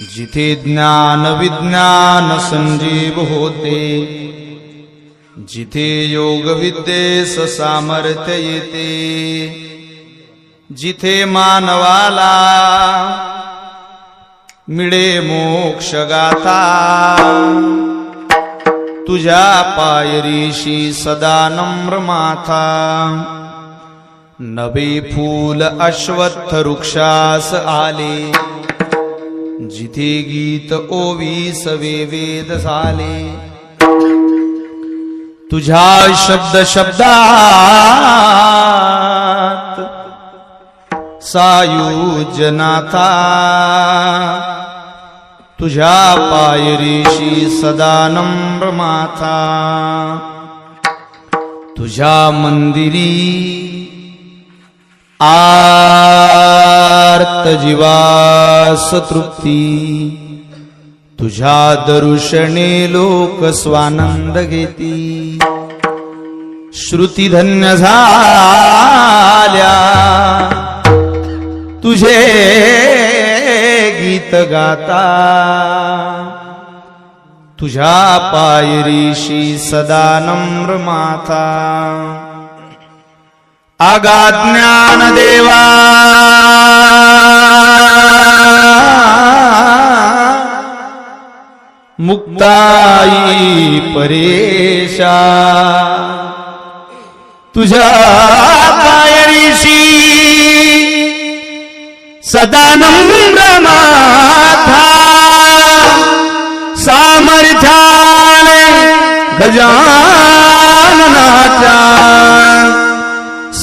जिथे ज्ञान विज्ञान संजीव होते जिथे योग विद्येस सामर्थ्य येते जिथे मानवाला मिळे मोक्ष गाथा. तुझ्या पायरीशी सदा नम्र माथा. नवे फूल अश्वत्थ वृक्षास आले. जिथे गीत ओवीस वेद झाले तुझ्या शब्द शब्दात सायुजनाथा तुझ्या पायरीशी सदा नम्र माथा. तुझ्या मंदिरी आर्त जीवास तृप्ती तुझ्या दरुषणे लोक स्वानंद घेती। श्रुती धन्य झाल्या। तुझे गीत गाता। तुझ्या पायरीशी सदा नम्र माथा आगात ज्ञान देवा मुक्ताई परेशा। तुझ्या पायरीशी सदा नम्र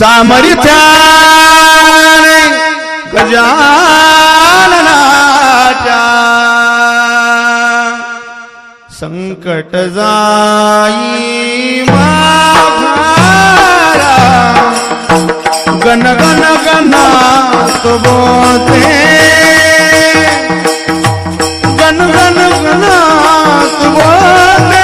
सामर्थ्या गजाननाच्या संकट जाई माझा गण गण तो बोते गण गण गणात बोते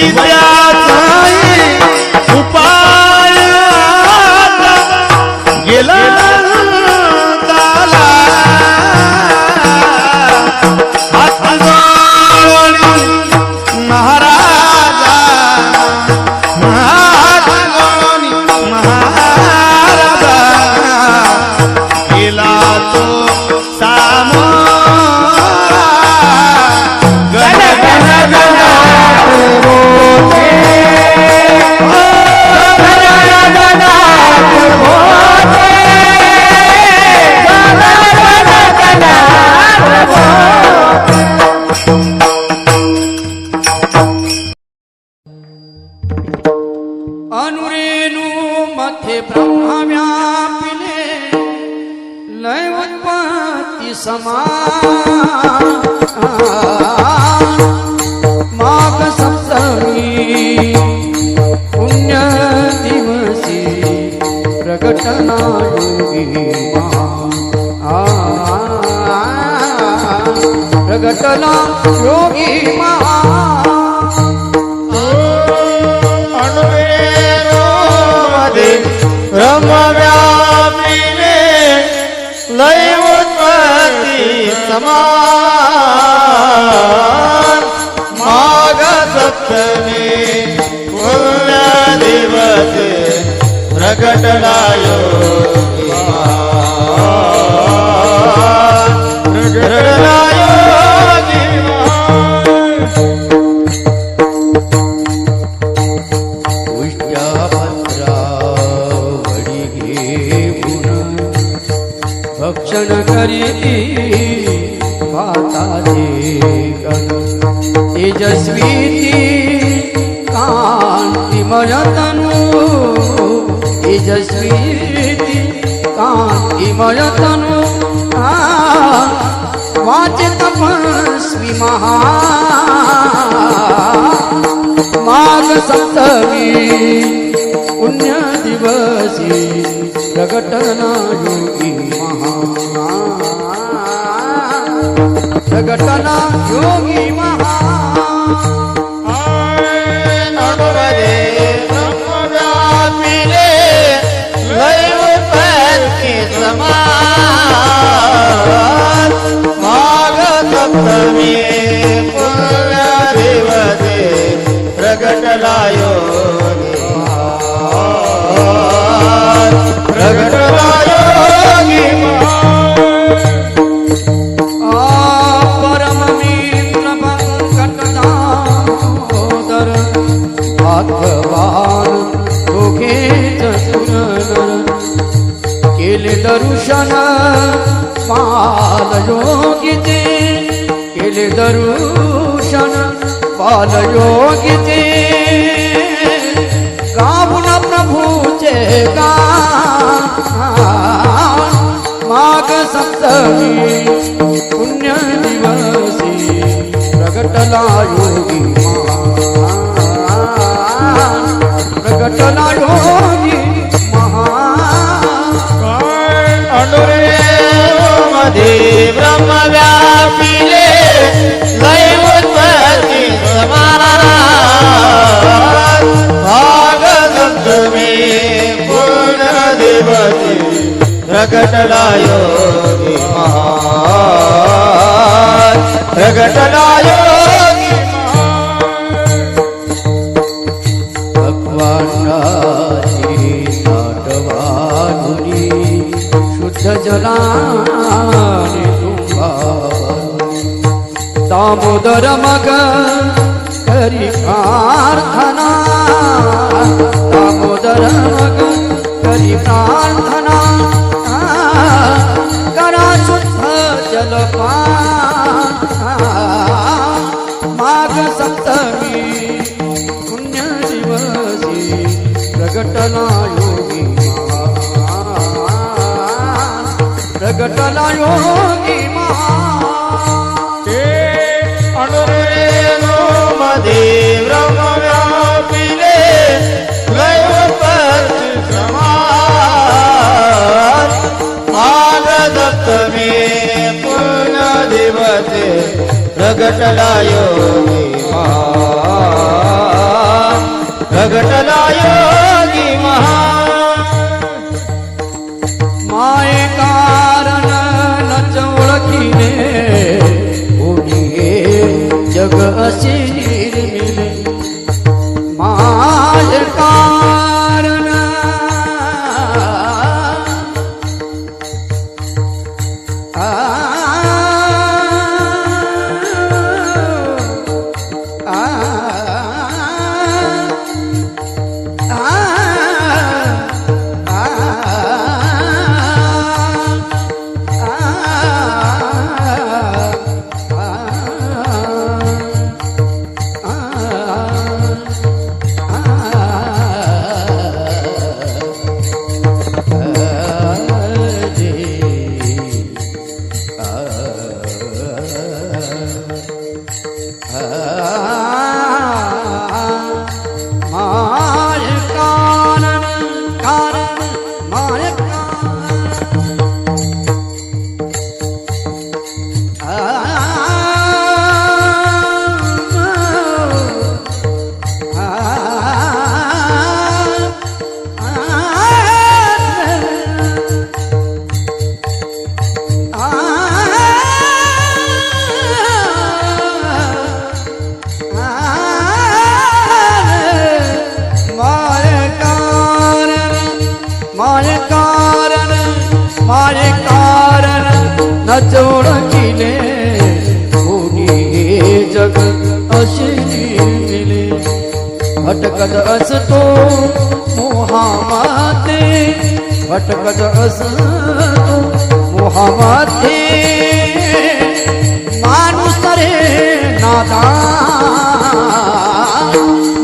वैद्याचा उत्पत्ती समान. माघ सप्तमी पुण्य दिवसी प्रकटना प्रकटना योगी मा. मध्ये ब्रह्मव्यापिले लय समान माग सप्तमी पुण्य दिवस प्रकटलायो प्रकटलायो तेजस्वी ती कांतिमय तनु वाचे तपस्वी महा। माघ सप्तमी पुण्य दिवसी प्रगटना योगी महा प्रगटना योगी महा। सप्तमी पुण्य दिवसे प्रगटलायो प्रगटलायो परम मित्र पंकटदामोदर केले दर्शन बालयोगिते केले दर्शन बालयोगिते गाऊन प्रभूचे गा माघ सप्तमी प्रगटला योगी महान प्रगटला योगी भगवानाची नाटवानुरी शुद्ध जलाने तुंबावनी दामोदर मग करी प्रार्थना। दामोदर मग करी प्रार्थना। जलपान माघ सप्तमी पुण्य दिवसी प्रगटला योगी महान. प्रगटला योगी महान. अनुरेणो मध्ये प्रगटला चोडकिले कोणी जग अशी दिले भटकत असतो मोहामाते भटकत असतो मोहामाते. माणूस रे नादा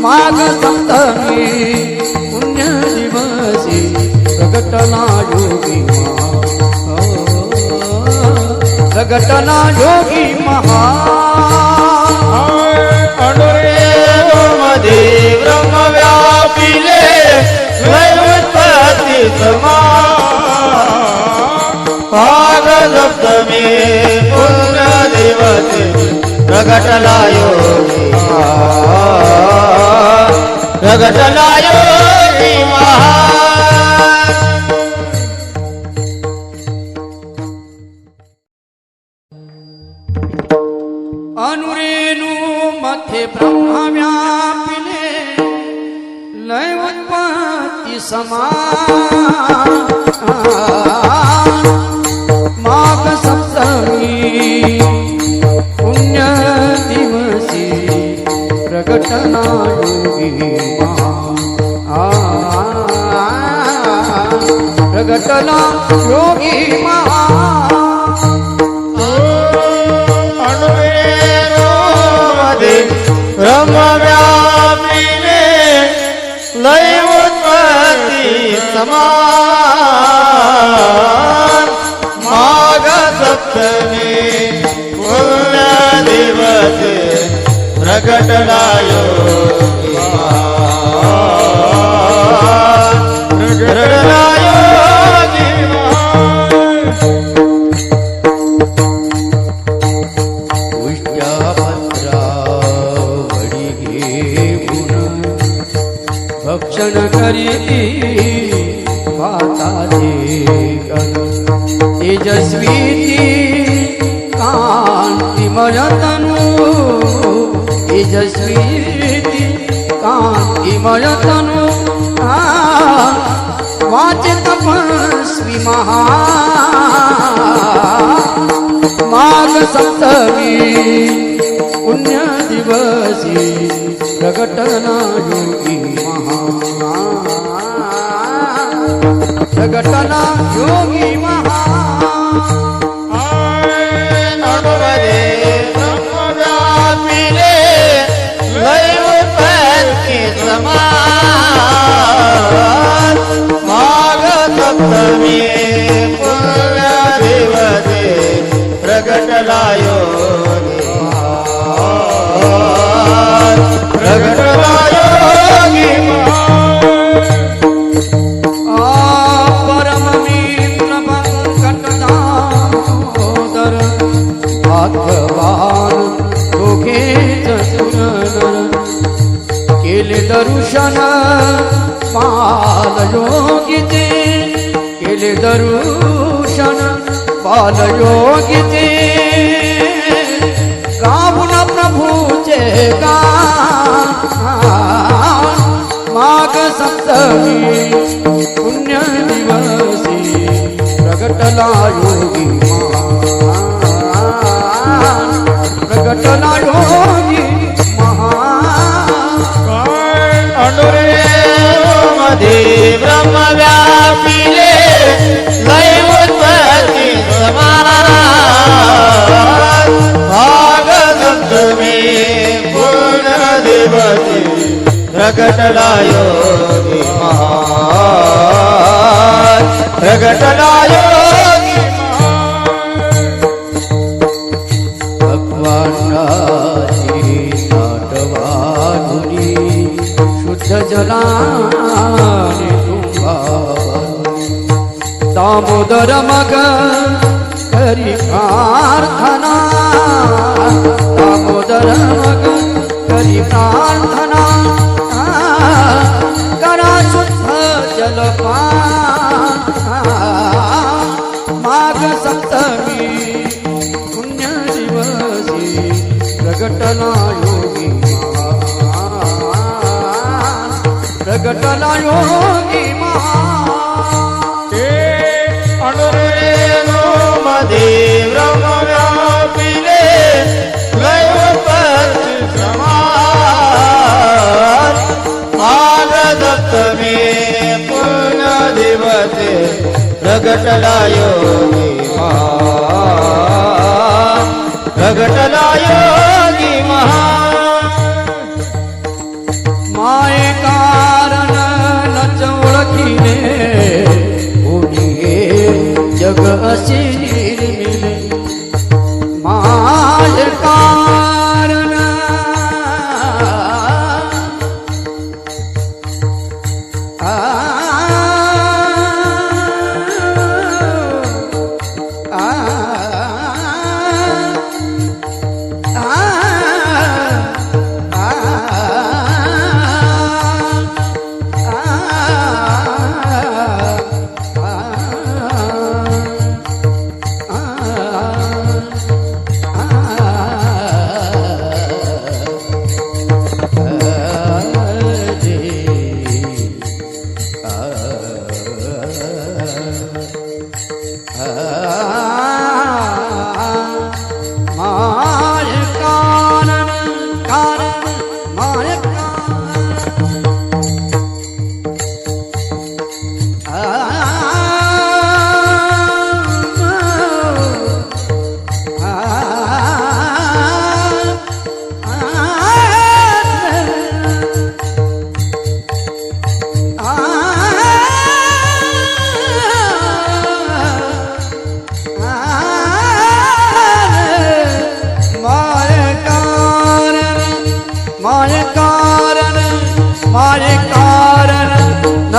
माग सप्तमी पुण्य दिवसी प्रगटला योगी मा प्रगटना योगी महा अणुरे मध्ये ब्रह्म व्यापिले लय उत्पत्ती समा भाग सप्तमी पुण्य दिवसे प्रगटला योगी प्रगटला योगी लय उत्पत्ती समान माघ सप्तमी पुण्य दिवसे प्रगटला योगी भक्षण करी पाताचे गण तेजस्वी ती कांतिमय तनू तेजस्वी ती कांतिमय तनू आ, वाचे तपस्वी महा योगी महा प्रगटना योगी महा नर्मदे ब्रह्मव्यापिले समान। सप्तमी प्रगटला योगी केले दर्शन पाल योगिते केले दर्शन पाल योगिते गाऊन प्रभूचे गा माग सप्तमी पुण्य दिवसी प्रगटला योगी. प्रगटला योगी महान प्रगटला योगी भगवानाची नाटवानुनी शुद्ध जलाने दामोदर मग करी प्रार्थना दामोदर मग करी प्रार्थना। जलपान माघ सप्तमी पुण्य दिवसी प्रगटला योगी प्रगटला योगी प्रगटलायो योगी महान। प्रगटला योगी कारण असे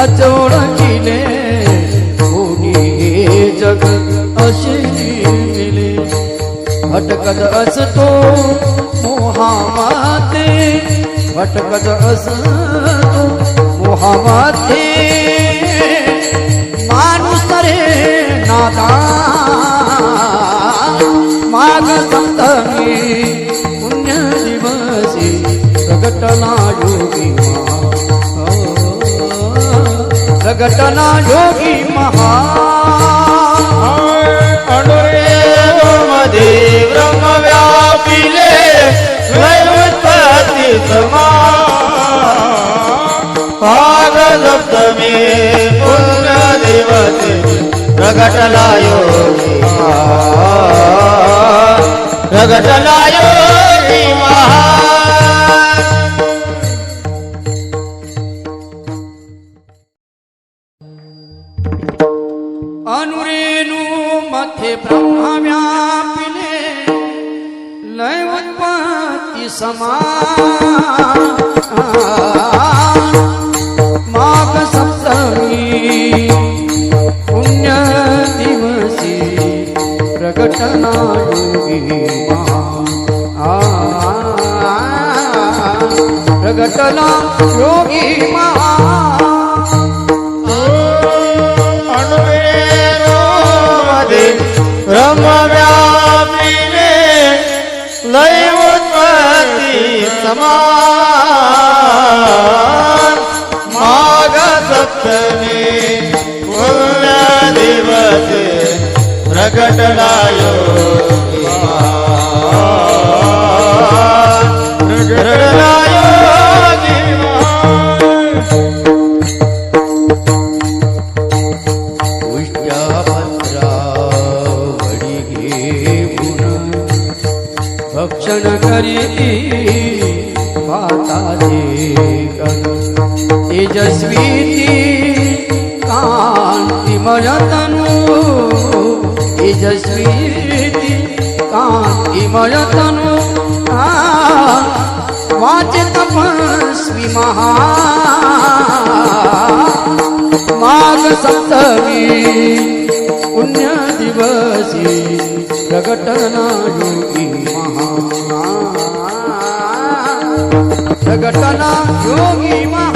न जोडकिले कोणी जग अशी मिले भटकत असतो मोहामाते भटकत असतो मोहामाते. माणूस रे नादा माग सप्तमी प्रगटना योगी महा मध्ये ब्रह्म व्यापिले उत्पत्ती समा भाग सप्तमी पुण्य दिवसे प्रगटला योगी महा. प्रगटला योगी महा प्रगटना योगी महा. आ, प्रगटना योगी महा मध्ये ब्रह्मव्यापिने लय उत्पत्ती समान माघ प्रगटलायो पुण्य दिवसे प्रगटला योगी महान. भक्षण करी माता तेजस्वी कांतिमय तेजस्वी ती कांतिमय तनु आ, वाचे तपस्वी महा। माघ सप्तमी पुण्य दिवसी प्रगटना योगी महा प्रगटना योगी महा।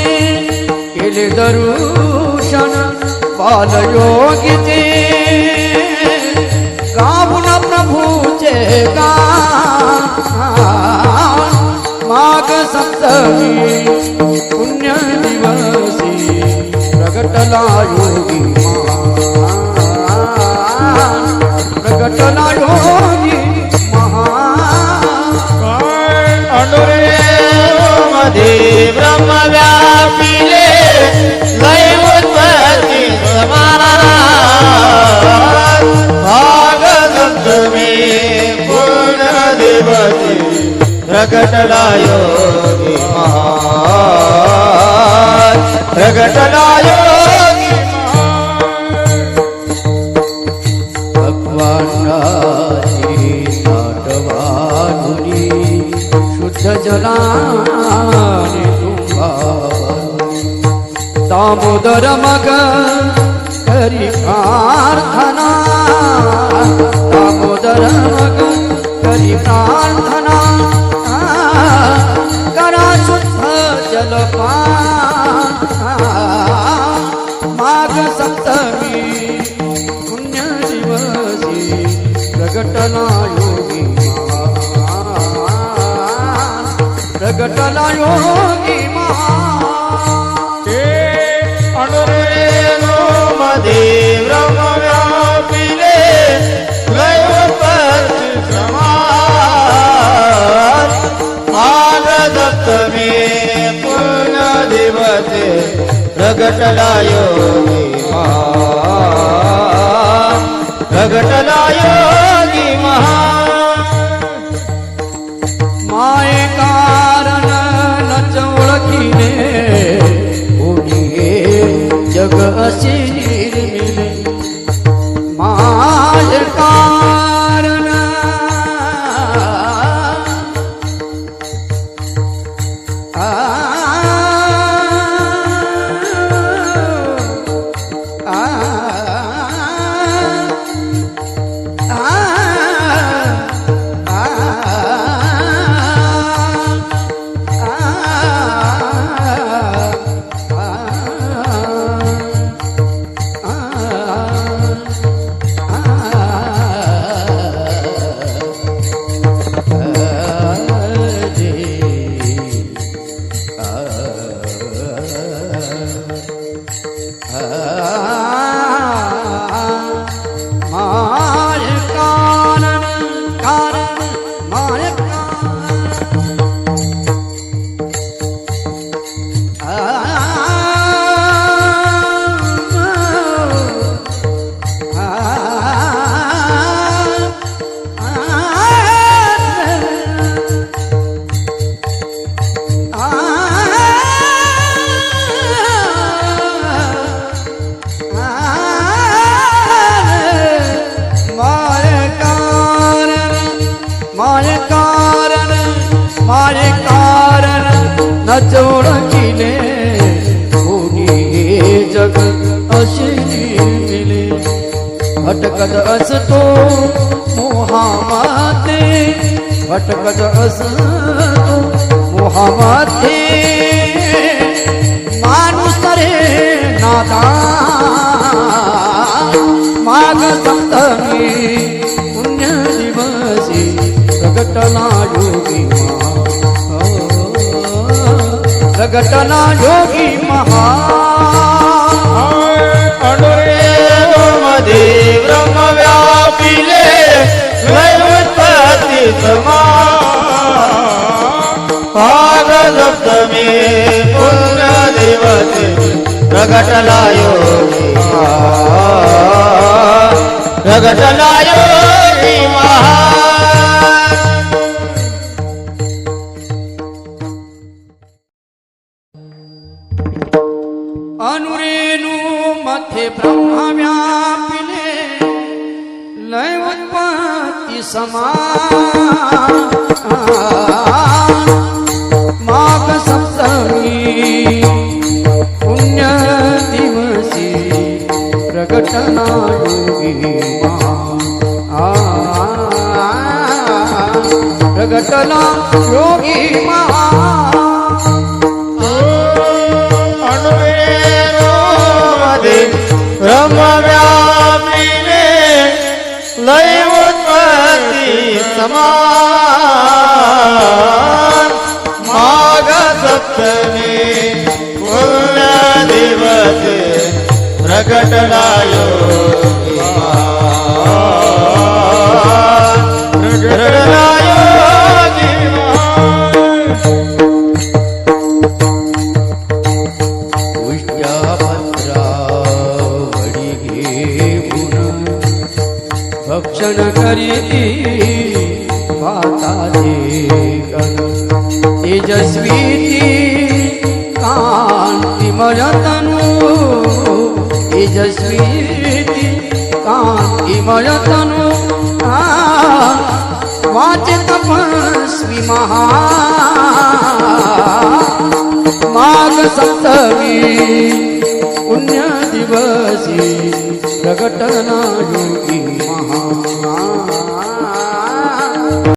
दर्शन बालयोगीचे गाऊन प्रभूचे का माग सप्तमी पुण्य दिवसी प्रगटला योगी मा प्रगटला योगी महान. प्रगटला योगी भगवानाची नाटवानुनी शुद्ध जलाने तुंबावनी दामोदर मग करी प्रार्थना दामोदर मग करी प्रार्थना। जलपान माघ सप्तमी पुण्य दिवसी प्रगटला योगी महान. प्रगटला योगी महान. दिवसे प्रगटला योगी महान. प्रगटला योगी महान माय कारण नच ओळखीने कोणी जग असे भटकत असतो मोहामाते माणूस रे नादा माघ सप्तमी पुण्य दिवसी प्रगटला योगी महा प्रगटला योगी महा अनुरेणो मध्ये ब्रह्म व्यापिले लय उत्पत्ती समान भाग सप्तमी पुण्य दिवसे प्रगटला योगी महान. प्रगटला योगी महान. अनुरेणु मध्ये ब्रह्म व्यापिले लय उत्पत्ती समान माघ सप्तमी पुण्य दिवसी प्रगटना योगी महा. आ, सप्तमी पूर्ण दिवस प्रकटला